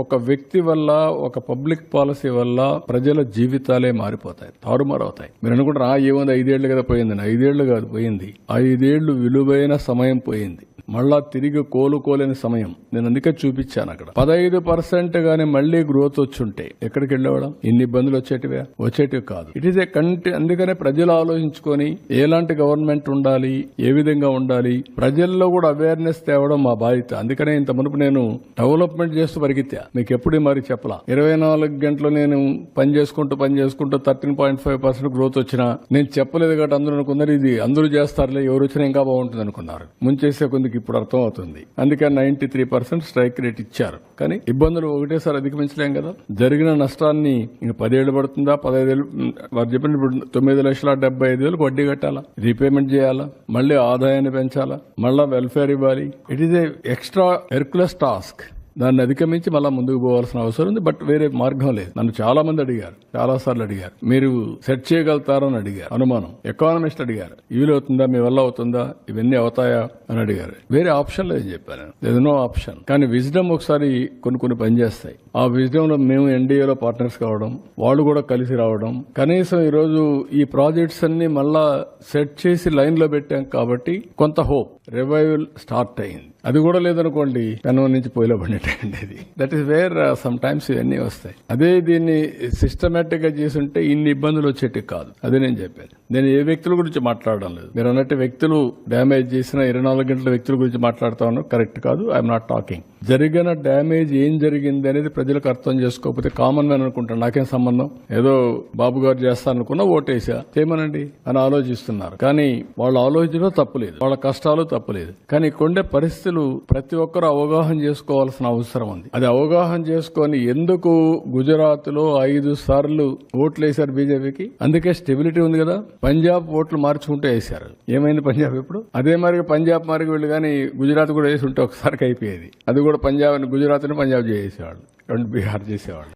ఒక వ్యక్తి వల్ల ఒక పబ్లిక్ పాలసీ వల్ల ప్రజల జీవితాలే మారిపోతాయి తారుమారు అవుతాయి మీరు అనుకుంటారు ఆ ఏముంది ఐదేళ్ళు కదా పోయిందని. ఐదేళ్ళు కాదు పోయింది. ఐదేళ్ళు విలువైన సమయం పోయింది. మళ్ళా తిరిగి కోలుకోలేని సమయం. నేను అందుకే చూపించాను అక్కడ. పదహైదు పర్సెంట్ గానీ మళ్ళీ గ్రోత్ వచ్చుంటే ఎక్కడికి వెళ్ళేవాళ్ళం? ఇన్ని ఇబ్బందులు వచ్చేటివే? వచ్చేటివి కాదు. ఇట్ ఈస్ ఏ కంటి అందుకనే ప్రజలు ఆలోచించుకొని ఎలాంటి గవర్నమెంట్ ఉండాలి ఏ విధంగా ఉండాలి ప్రజల్లో కూడా అవేర్నెస్ తేవడం మా బాధ్యత. అందుకనే ఇంత మునుపు నేను డెవలప్మెంట్ చేస్తూ పరిగెత్తా. మీకు ఎప్పుడు మరి చెప్పలా? ఇరవై నాలుగు గంటలు నేను పని చేసుకుంటూ పని చేసుకుంటూ thirteen point five percent growth వచ్చినా నేను చెప్పలేదు కాబట్టి అందరూ అనుకున్నారు ఇది అందరూ చేస్తారులే ఎవరు వచ్చినా ఇంకా బాగుంటుంది అనుకున్నారు. ముంచేసే కొందికి ఇప్పుడు అర్థం అవుతుంది అందుకే ninety three percent strike rate ఇచ్చారు. కానీ ఇబ్బందులు ఒకటేసారి అధిగమించలేం కదా? జరిగిన నష్టాన్ని ఇంకా పదేళ్ళు పడుతుందా? పదహైదేళ్ళు వారు చెప్పిన ఇప్పుడు తొమ్మిది లక్షల డెబ్బై ఐదు వేలకు వడ్డీ కట్టాలా? రీపేమెంట్ చేయాలా? మళ్ళీ ఆదాయాన్ని పెంచాలా? మళ్ళా వెల్ఫేర్ ఇవ్వాలి? It is a extra herculean task దాన్ని అధిగమించి మళ్ళీ ముందుకు పోవాల్సిన అవసరం ఉంది బట్ వేరే మార్గం లేదు. నన్ను చాలా మంది అడిగారు చాలా సార్లు అడిగారు. మీరు సెట్ చేయగలుగుతారని అడిగారు. అనుమానం. ఎకానమిస్ట్ అడిగారు. వీలవుతుందా మీ వల్ల అవుతుందా? ఇవన్నీ అవుతాయా? అని అడిగారు. వేరే ఆప్షన్ లేదు చెప్పాను లేదు నో ఆప్షన్ కానీ విజ్డమ్ ఒకసారి కొన్ని కొన్ని పనిచేస్తాయి ఆ విజ్డమ్లో మేము ఎన్డీఏలో పార్ట్నర్స్ కావడం వాళ్ళు కూడా కలిసి రావడం కనీసం ఈరోజు ఈ ప్రాజెక్ట్స్ అన్ని మళ్ళా సెట్ చేసి లైన్లో పెట్టాం కాబట్టి కొంత హోప్ రివైవల్ స్టార్ట్ అయింది. అది కూడా లేదనుకోండి పెనం నుంచి పోయిలో పడి పడినట్టండి ఇది that is where sometimes ఇవన్నీ వస్తాయి. అదే దీన్ని సిస్టమేటిక్గా చేసుంటే ఇన్ని ఇబ్బందులు వచ్చేటివి కాదు. అదే నేను చెప్పాను నేను ఏ వ్యక్తుల గురించి మాట్లాడడం లేదు. మీరు అన్నట్టు వ్యక్తులు డ్యామేజ్ చేసిన ఇరవై నాలుగు గంటల వ్యక్తుల గురించి మాట్లాడుతాను కరెక్ట్ కాదు. ఐఎమ్ నాట్ టాకింగ్ జరిగిన డ్యామేజ్ ఏం జరిగింది అనేది ప్రజలకు అర్థం చేసుకోకపోతే కామన్ మ్యాన్ అనుకుంటాను. నాకేం సంబంధం? ఏదో బాబు గారు చేస్తారనుకున్నా ఓటేసా. చేయమనండి అని ఆలోచిస్తున్నారు. కానీ వాళ్ళు ఆలోచించడం తప్పులేదు వాళ్ళ కష్టాలు తప్పులేదు కానీ కొండే పరిస్థితులు ప్రతి ఒక్కరు అవగాహన చేసుకోవాల్సిన అవసరం ఉంది. అది అవగాహన చేసుకొని ఎందుకు గుజరాత్లో ఐదు సార్లు ఓట్లు వేశారు బీజేపీకి? అందుకే స్టెబిలిటీ ఉంది కదా. పంజాబ్ ఓట్లు మార్చుకుంటూ వేశారు. ఏమైంది పంజాబ్ ఇప్పుడు? అదే మరి పంజాబ్ మరి వీళ్ళు కానీ గుజరాత్ కూడా వేసి ఉంటే ఒకసారికి అయిపోయేది. అది కూడా పంజాబ్ గుజరాత్ పంజాబ్ చేసేవాళ్ళు. రెండు బీహార్ చేసేవాళ్ళు.